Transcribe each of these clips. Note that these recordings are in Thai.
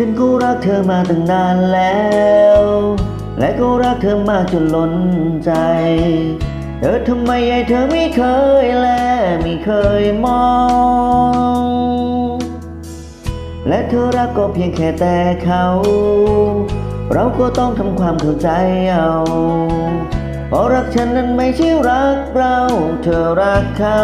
ฉันก็รักเธอมาตั้งนานแล้ว และก็รักเธอมากจนล้นใจเออทำไมไอ้เธอไม่เคยแลไม่เคยมอง และเธอรักก็เพียงแค่แต่เขา เราก็ต้องทำความเข้าใจเอาเพราะรักฉันนั้นไม่ใช่รักเรา เธอรักเขา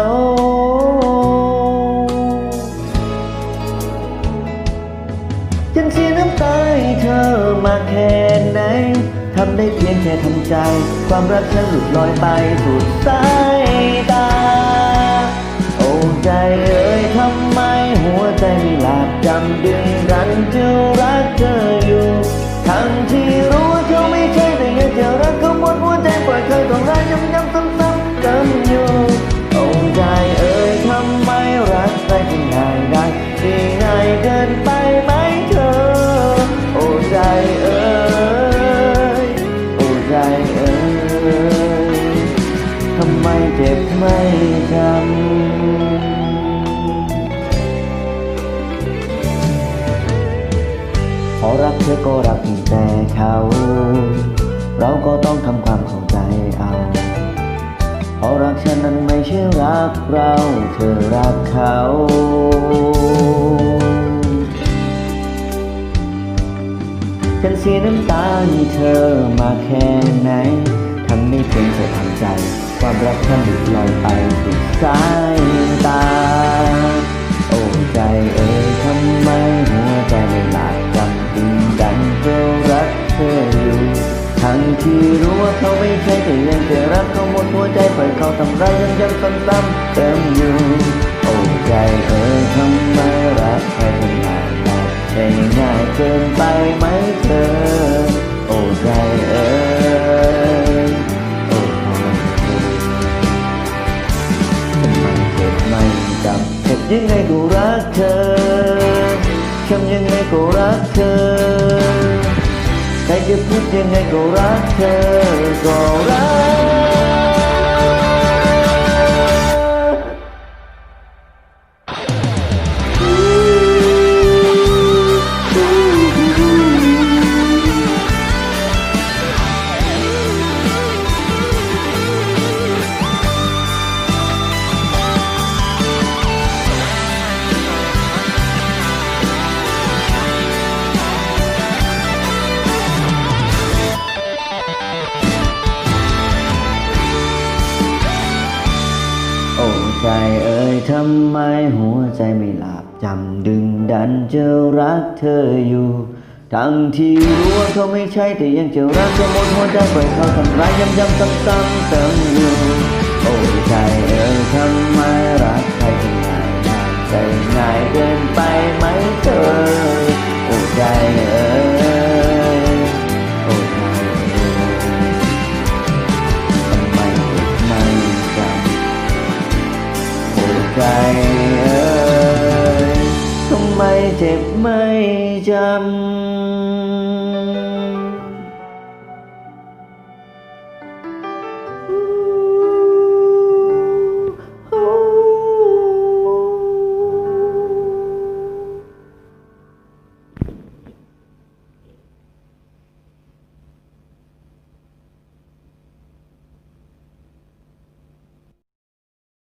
แค่ไหนทำได้เพียงแค่ทำใจ ความรักฉันหลุดลอยไปสุดสายตา โอ้ใจเอ่ยทำไมหัวใจไม่หลับจำดึงรันจู เจ็บไม่จำพอรักเธอก็รักเพียงแต่เขา เราก็ต้องทำความเข้าใจเอาเพราะรักฉันนั้นไม่ใช่รักเรา เธอรักเขา ฉันเสียน้ำตาให้เธอมาแค่ไหน ทำไม่เพียงแค่ ความรักฉันหลุดลอยไปสุดสายตา โอ้ใจเอ่ยทำไมหัวใจไม่หลับจำดึงดันเพื่อรักเธออยู่ ทั้งที่รู้ว่าเขาไม่ใช่แต่ยังจะรักเขาหมดหัวใจปล่อยเขาทำร้ายย้ำย้ำซ้ำๆเติมอยู่ โอ้ใจเอ่ยทำไม ก็รักเธอ ใครจะพูดยังไงก็รักเธอก็รัก ใจเอ่ยทำไมหัวใจไม่หลับจำดึงดันจะรักเธออยู่ ทั้งที่รู้ว่าเขาไม่ใช่แต่ยังจะรักจะหมดหัวใจปล่อยเขาทำร้ายย้ำย้ำซ้ำซ้ำเติมอยู่โอ้ใจเอ่ยทำไมรักใครก็ง่ายง่ายใจง่ายเกินไปไหมเธอโอ้ใจเอ่ย ใจเอ่ยทำไมเจ็บไม่จำ